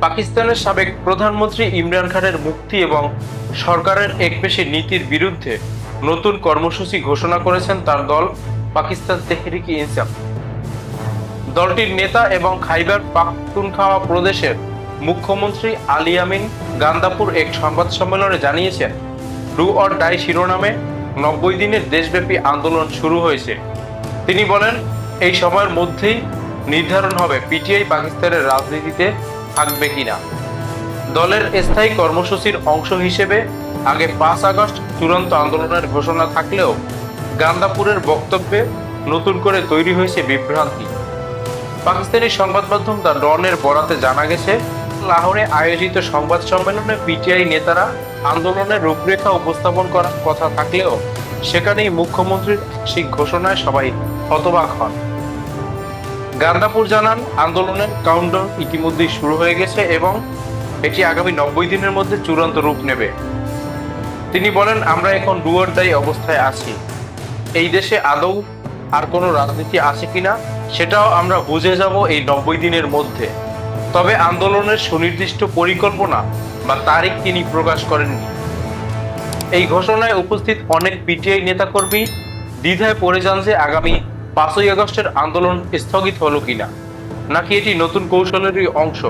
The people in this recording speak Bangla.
পাকিস্তানের সাবেক প্রধানমন্ত্রী ইমরান খানের মুক্তি এবং সরকারের একপেশে নীতির বিরুদ্ধে নতুন কর্মসূচি ঘোষণা করেছেন তার দল পাকিস্তান তেহরিকি ইনসাফ। দলটির নেতা এবং খাইবার পাখতুনখাওয়া প্রদেশের মুখ্যমন্ত্রী আলী আমিন গান্দাপুর এক সংবাদ সম্মেলনে জানিয়েছেন ডু অর ডাই শিরোনামে নব্বই দিনের দেশব্যাপী আন্দোলন শুরু হয়েছে। তিনি বলেন, এই সময়ের মধ্যেই নির্ধারণ হবে পিটিআই পাকিস্তানের রাজনীতিতে থাকবে কিনা? দলের স্থায়ী কর্মসূচির অংশ হিসেবে আগে পাঁচ আগস্ট চূড়ান্ত আন্দোলনের ঘোষণা থাকলেও গান্দাপুরের বক্তব্যে নতুন করে তৈরি হয়েছে বিভ্রান্তি। পাকিস্তানি সংবাদ মাধ্যম দ্য ডনের বরাতে জানা গেছে, লাহোরে আয়োজিত সংবাদ সম্মেলনে পিটিআই নেতারা আন্দোলনের রূপরেখা উপস্থাপন করার কথা থাকলেও সেখানেই মুখ্যমন্ত্রীর সেই ঘোষণায় সবাই হতবাক হন। গান্দাপুর জানান, আন্দোলনের কাউন্টার ইতিমধ্যেই শুরু হয়ে গেছে এবং এটি আগামী নব্বই দিনের মধ্যে চূড়ান্ত রূপ নেবে। তিনি বলেন, আমরা এখন ডুয়ার দায়ী অবস্থায় আছি। এই দেশে আদৌ আর কোনো রাজনীতি আছে কিনা, সেটাও আমরা বুঝে যাব এই নব্বই দিনের মধ্যে। তবে আন্দোলনের সুনির্দিষ্ট পরিকল্পনা বা তারিখ তিনি প্রকাশ করেননি। এই ঘোষণায় উপস্থিত অনেক পিটিআই নেতাকর্মী দ্বিধায় পড়ে যান যে আগামী পাঁচই আগস্টের আন্দোলন স্থগিত হলো কিনা? নাকি এটি নতুন কৌশলেরই অংশ?